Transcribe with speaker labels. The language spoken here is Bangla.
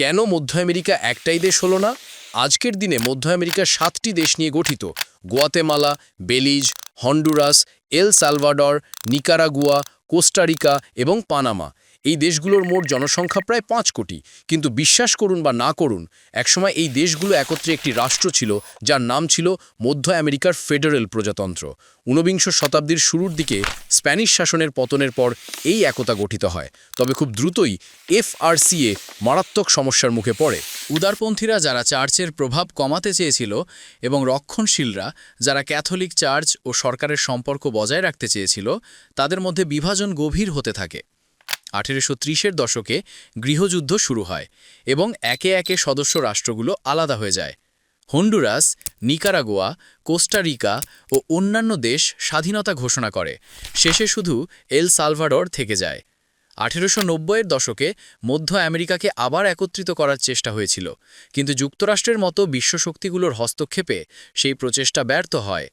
Speaker 1: কেন মধ্য আমেরিকা একটাই দেশ হলো না? আজকের দিনে মধ্য আমেরিকা সাতটি দেশ নিয়ে গঠিত। Guatemala, Belize, Honduras, El Salvador, Nicaragua, Costa Rica এবং পানামা। এই দেশগুলোর মোট জনসংখ্যা প্রায় পাঁচ কোটি। কিন্তু বিশ্বাস করুন বা না করুন, একসময় এই দেশগুলো একত্রে একটি রাষ্ট্র ছিল, যার নাম ছিল মধ্য আমেরিকার ফেডারেল প্রজাতন্ত্র। ঊনবিংশ শতাব্দীর শুরুর দিকে স্প্যানিশ শাসনের পতনের পর এই একতা গঠিত হয়। তবে খুব দ্রুতই এফআরসিএ মারাত্মক সমস্যার মুখে পড়ে।
Speaker 2: উদারপন্থীরা যারা চার্চের প্রভাব কমাতে চেয়েছিল এবং রক্ষণশীলরা যারা ক্যাথলিক চার্চ ও সরকারের সম্পর্ক বজায় রাখতে চেয়েছিল, তাদের মধ্যে বিভাজন গভীর হতে থাকে। আঠেরোশো ত্রিশের দশকে গৃহযুদ্ধ শুরু হয় এবং একে একে সদস্য রাষ্ট্রগুলো আলাদা হয়ে যায়। হন্ডুরাস, নিকারাগোয়া, কোস্টারিকা ও অন্যান্য দেশ স্বাধীনতা ঘোষণা করে। শেষে শুধু এল সালভাডর থেকে যায়। আঠেরোশো নব্বইয়ের দশকে মধ্য আমেরিকাকে আবার একত্রিত করার চেষ্টা হয়েছিল, কিন্তু যুক্তরাষ্ট্রের মতো বিশ্বশক্তিগুলোর হস্তক্ষেপে সেই প্রচেষ্টা ব্যর্থ হয়।